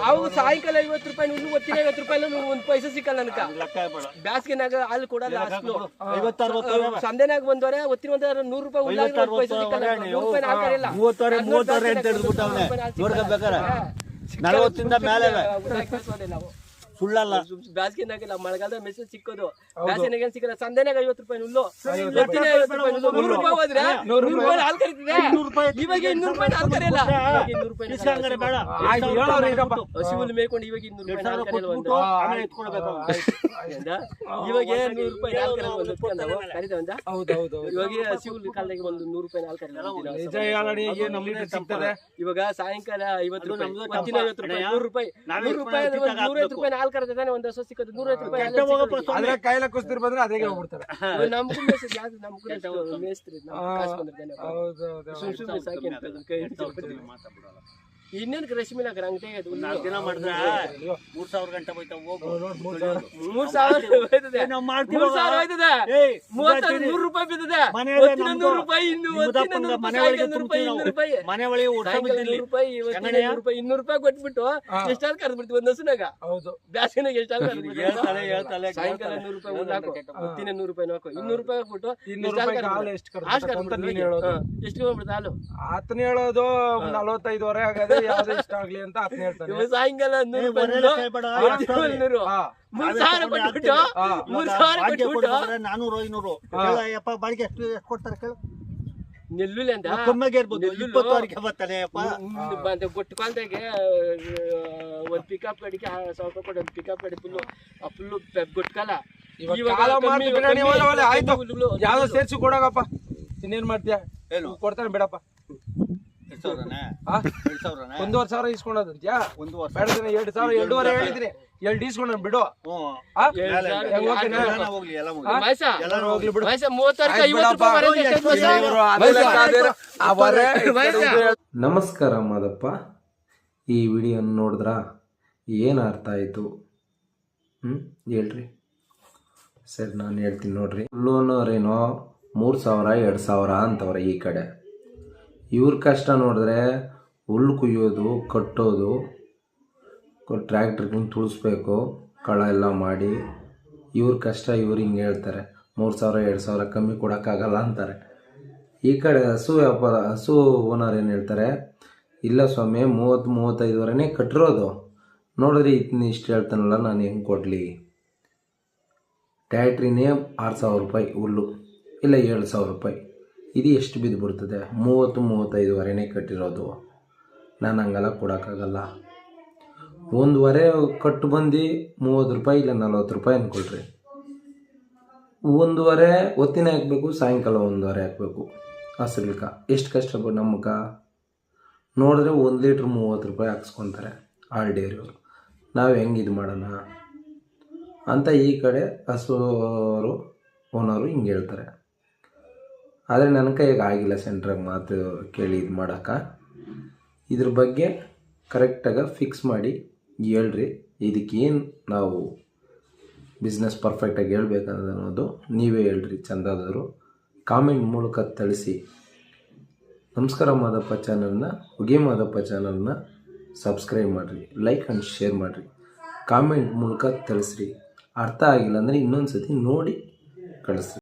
ಅವಾಗ ಸಾಯಂಕಾಲ ಐವತ್ತು ರೂಪಾಯಿ ಇನ್ನು ಒತ್ತಿನ ಐವತ್ತು ರೂಪಾಯಿ ಒಂದ್ ಪೈಸೆ ಸಿಕ್ಕಲ್ಲ ನನಗ ಬ್ಯಾಸ್ಗೆನಾಗ ಹಾಲು ಕೊಡಲ್ಲ ಅಷ್ಟು ಐವತ್ತು ಅರವತ್ತು ಸಂದೇನಾಗ ಬಂದವರೆ ಒತ್ತಿನ ಒಂದ್ ನೂರು ರೂಪಾಯಿ ಉಳ್ಳಾಗ ಒಂದ್ ಪೈಸೆ ಸಿಕ್ಕಲ್ಲ ನೂರು ರೂಪಾಯಿ ಅಂತ ನೋಡ್ಕೋಬೇಕಾರೆ ನಲವತ್ತಿಂದ ಮೇಲೆ ಸುಳ್ಳಲ್ಲ ಬ್ಯಾಸ್ಗೆನಾಗಿಲ್ಲ ಮಳೆಗಾಲದ ಮೆಸೇಜ್ ಸಿಕ್ಕೋದು. ಬ್ಯಾಸ್ಗಿನಾಗ ಏನ್ ಸಿಕ್ಕಲ್ಲ ಸಂದೇನಾಗ ಐವತ್ತು ರೂಪಾಯಿ ಐವತ್ತು ನುಲ್ಲು ನೂರು ರೂಪಾಯಿ ಹೋದ್ರೆ ನೂರು ರೂಪಾಯಿ ಹಾಲು ಕರಿತಿದೆ ಇನ್ನೂರು ರೂಪಾಯಿ ಇವಾಗ ಇನ್ನೂರು ರೂಪಾಯಿ ಹಾಲು ಕರೆಯಲ್ಲ ಇವಾಗ ಇನ್ನೂರು ರೂಪಾಯಿ ಇಸ್ಕೊಂಡ್ರೆ ಬೇಡ. ಆಯ್ತು, ಹೇಳೋರು ಇರಪ್ಪ. ಹಸಿವಲ್ಲಿ ಮೇಯ್ಕೊಂಡು ಇವಾಗ ಇನ್ನೂರು ಎರಡ್ ರೂಪಾಯಿ ಸಾವಿರ ಹಾಲು ಕರೆಯಲ್ಲ ಒಂದು? ಆಮೇಲೆ ಎತ್ಕೊಳ್ಬೇಕು? ಏನ್ದ? ಇವಾಗ ಏನ್ ನೂರು ರೂಪಾಯಿ ಒಂದು? ಇವಾಗ ಕಾಲದಾಗ ಒಂದು ನೂರು ರೂಪಾಯಿ ಸಾಯಂಕಾಲ ಐವತ್ತು ರೂಪಾಯಿ ಐವತ್ತು ರೂಪಾಯಿ ನೂರು ರೂಪಾಯಿ. ನೂರೈವತ್ತು ರೂಪಾಯಿ ನಾಲ್ ಜೊತೆ ಒಂದು ಹಸು ಸಿಕ್ಕೋದು ನೂರೈವತ್ತು ರೂಪಾಯಿ ಕಾಯಿಲೆ ಕುಸ್ತಿರ್ ಬಂದ್ರೆ ಅದೇ ಹೋಗ್ಬಿಡ್ತಾರೆ. ನಮ್ಗೂ ಮೇಸ್ತ್ರಿ ಮೇಸ್ತ್ರಿ, ಸಾಕಿ ಇನ್ನೇನಕ್ಕೆ ರಶ್ಮಿ ನಗರ ಅಂಗಡಿ ಅದು ನಾಲ್ಕು ದಿನ ಮಾಡಿದ್ರೆ ಮೂರ್ ಸಾವಿರ ಗಂಟೆ ಮೂರ್ ಸಾವಿರ. ಹೋಯ್ತದೆ. ನಾವು ಮಾಡ್ತೀವಿ? ಮೂರ್ ಸಾವಿರ ಹೋಯ್ತದೆ. ಏಯ್ ಮೂವತ್ತೈದು ನೂರು ರೂಪಾಯಿ ಬಿದ್ದದೆ. ಮನೆಯಲ್ಲೇ ನೂರು ರೂಪಾಯಿ ಇನ್ನು ಒತ್ತಿನ ಮನೆ ರೂಪಾಯಿ, ಒಳಗೆ ಸಾಯಂಕಾಲ ನೂರು ರೂಪಾಯಿ ತುಂಬ್ತೀವಿ ಇನ್ನೂರು ರೂಪಾಯಿ. ಮನೆ ಒಳಗೆ ನೂರು ರೂಪಾಯಿ ನೂರು ರೂಪಾಯಿ ಇನ್ನೂರು ರೂಪಾಯಿ ಕೊಟ್ಬಿಟ್ಟು ಎಷ್ಟಾರು ಕರೆದು ಬಿಡ್ತೀವಿ ಒಂದ್ ಹಸುನಾಗ. ಹೌದು. ಬ್ಯಾಸಿನಾಗ ಎಷ್ಟಾರು ಕರೆದು ಸಾಯಂಕಾಲ ನೂರು ರೂಪಾಯಿ ಒಂದು ಹಾಕು. ಒತ್ತಿನ ನೂರು ರೂಪಾಯಿ ಹಾಕು. ಇನ್ನೂರು ರೂಪಾಯಿ ಹಾಕ್ಬಿಟ್ಟು. ಎಷ್ಟು. ಎಷ್ಟು ಹಾಲು? ಆತನ ಹೇಳೋದು ನಲವತ್ತೈದುವರೆ ಆಗದೆ. ಯಾವ್ದು ಇಷ್ಟ ಆಗ್ಲಿ ಅಂತ ಆತನ ಹೇಳ್ತಾನೆ. ಸಾಯಂಕಾಲ ನೂರು ನೂರು ಮೂರ್ ಸಾವಿರ ಕೊಟ್ಬಿಟ್ಟು. ಮೂರ್ ಸಾವಿರ ಕೊಟ್ಬಿಟ್ಟು. ನಾನೂರು ಐನೂರು. ಯಪ್ಪ ಬಾಡಿಗೆ ಎಷ್ಟು ಎಷ್ಟು ಕೊಡ್ತಾರೆ ಕೇಳು. ನೆಲ್ಲುಲಿ ಅಂತ ಕಮ್ಮಿಗೆ ಇರ್ಬೋದು ಬರ್ತಾನೆ ಗೊಟ್ಟು ಕಾಲದಾಗೆ ಒಂದ್ ಪಿಕಪ್ ಗಾಡಿಗೆ ಸಾವಿರ ರೂಪಾಯಿ ಕೊಟ್ಟು ಒಂದು ಪಿಕಪ್ ಗಾಡಿ ಫುಲ್ಲು ಫುಲ್ಲು ಗೊಟ್ಟು ಕಾಲ ಇವಾಗ ಆಯ್ತು. ಯಾವ್ದೋ ಸೇರ್ಸಿ ಕೊಡೋಗಪ್ಪ. ಇನ್ನೇನ್ ಮಾಡ್ತೀಯ? ಕೊಡ್ತಾನೆ ಬಿಡಪ್ಪ. ಒಂದೂವರೆ ಸಾವಿರ ಇಸ್ಕೊಂಡೋದ್ಯಾ ಒಂದು ವರ್ಷ ದಿನ ಎರಡು ಸಾವಿರ ಎರಡೂವರೆ ಹೇಳಿದ್ರಿ. ಎರಡು ಇಸ್ಕೊಂಡ್ ಬಿಡು. ಬಿಡು. ನಮಸ್ಕಾರ ಮಾದಪ್ಪ. ಈ ವಿಡಿಯೋ ನೋಡಿದ್ರ? ಏನು ಅರ್ಥ ಆಯಿತು? ಹ್ಞೂ ಹೇಳ್ರಿ. ಸರಿ ನಾನು ಹೇಳ್ತೀನಿ ನೋಡ್ರಿ. ಲೋನವ್ರೇನೋ ಮೂರು ಸಾವಿರ ಎರಡು ಸಾವಿರ ಅಂತವ್ರೆ ಈ ಕಡೆ. ಇವ್ರ ಕಷ್ಟ ನೋಡಿದ್ರೆ ಹುಲ್ಲು ಕುಯ್ಯೋದು, ಕಟ್ಟೋದು ಟ್ರ್ಯಾಕ್ಟ್ರಿಗೆ ತುಳಿಸ್ಬೇಕು, ಕಳ ಎಲ್ಲ ಮಾಡಿ ಇವ್ರ ಕಷ್ಟ ಇವ್ರು ಹಿಂಗೆ ಹೇಳ್ತಾರೆ. ಮೂರು ಸಾವಿರ, ಎರಡು ಸಾವಿರ ಕಮ್ಮಿ ಕೊಡೋಕ್ಕಾಗಲ್ಲ ಅಂತಾರೆ. ಈ ಕಡೆ ಹಸು ವ್ಯಾಪಾರ, ಹಸು ಓನರ್ ಏನು ಹೇಳ್ತಾರೆ, ಇಲ್ಲ ಸ್ವಾಮಿ, ಮೂವತ್ತು, ಮೂವತ್ತೈದುವರೆನೇ ಕಟ್ಟಿರೋದು. ನೋಡಿದ್ರೆ ಇದನ್ನ ಇಷ್ಟು ಹೇಳ್ತಾನಲ್ಲ, ನಾನು ಹೆಂಗೆ ಕೊಡಲಿ? ಟ್ಯಾಟ್ರಿನೇ ಆರು ಸಾವಿರ ರೂಪಾಯಿ ಹುಲ್ಲು, ಇಲ್ಲ ಏಳು ಸಾವಿರ ರೂಪಾಯಿ. ಇದು ಎಷ್ಟು ಬಿದ್ದು ಬಿಡ್ತದೆ ಮೂವತ್ತು ಮೂವತ್ತೈದುವರೆನೇ ಕಟ್ಟಿರೋದು. ನಾನು ಹಂಗೆಲ್ಲ ಕೊಡೋಕ್ಕಾಗಲ್ಲ. ಒಂದುವರೆ ಕಟ್ಟು ಬಂದು ಮೂವತ್ತು ರೂಪಾಯಿ ಇಲ್ಲ ನಲ್ವತ್ತು ರೂಪಾಯಿ ಅಂದ್ಕೊಳ್ರಿ. ಒಂದುವರೆ ಒತ್ತಿನ ಹಾಕಬೇಕು, ಸಾಯಂಕಾಲ ಒಂದುವರೆ ಹಾಕಬೇಕು. ಹಸಿರ್ಲಿಕ್ಕ ಎಷ್ಟು ಕಷ್ಟಪಟ್ಟು ನಮ್ಮಕ್ಕ. ನೋಡಿದ್ರೆ ಒಂದು ಲೀಟ್ರ್ ಮೂವತ್ತು ರೂಪಾಯಿ ಹಾಕ್ಸ್ಕೊತಾರೆ ಆಲ್ ಡೇರು ನಾವು ಹೆಂಗೆ ಇದು ಮಾಡೋಣ? ಅಂತ ಈ ಕಡೆ ಹಸುವರು ಓನರು ಹಿಂಗೆ ಹೇಳ್ತಾರೆ. ಆದರೆ ನನ್ನ ಕೈಗೆ ಆಗಿಲ್ಲ ಸೆಂಟ್ರಾಗ ಮಾತು ಕೇಳಿ ಇದು ಮಾಡೋಕ್ಕೆ. ಇದ್ರ ಬಗ್ಗೆ ಕರೆಕ್ಟಾಗಿ ಫಿಕ್ಸ್ ಮಾಡಿ ಹೇಳ್ರಿ. ಇದಕ್ಕೇನು ನಾವು ಬಿಸ್ನೆಸ್ ಪರ್ಫೆಕ್ಟಾಗಿ ಹೇಳ್ಬೇಕನ್ನೋದು ಅನ್ನೋದು ನೀವೇ ಹೇಳ್ರಿ ಚಂದಾದವರು. ಕಾಮೆಂಟ್ ಮೂಲಕ ತಿಳಿಸಿ. ನಮಸ್ಕಾರ ಮಾದಪ್ಪ ಚಾನಲ್ನ ಉಗೆ ಮಾದಪ್ಪ ಚಾನಲ್ನ ಸಬ್ಸ್ಕ್ರೈಬ್ ಮಾಡಿರಿ ಲೈಕ್ ಆ್ಯಂಡ್ ಶೇರ್ ಮಾಡಿರಿ. ಕಾಮೆಂಟ್ ಮೂಲಕ ತಿಳಿಸ್ರಿ. ಅರ್ಥ ಆಗಿಲ್ಲ ಅಂದರೆ ಇನ್ನೊಂದು ಸತಿ ನೋಡಿ ಕಳಿಸ್ರಿ.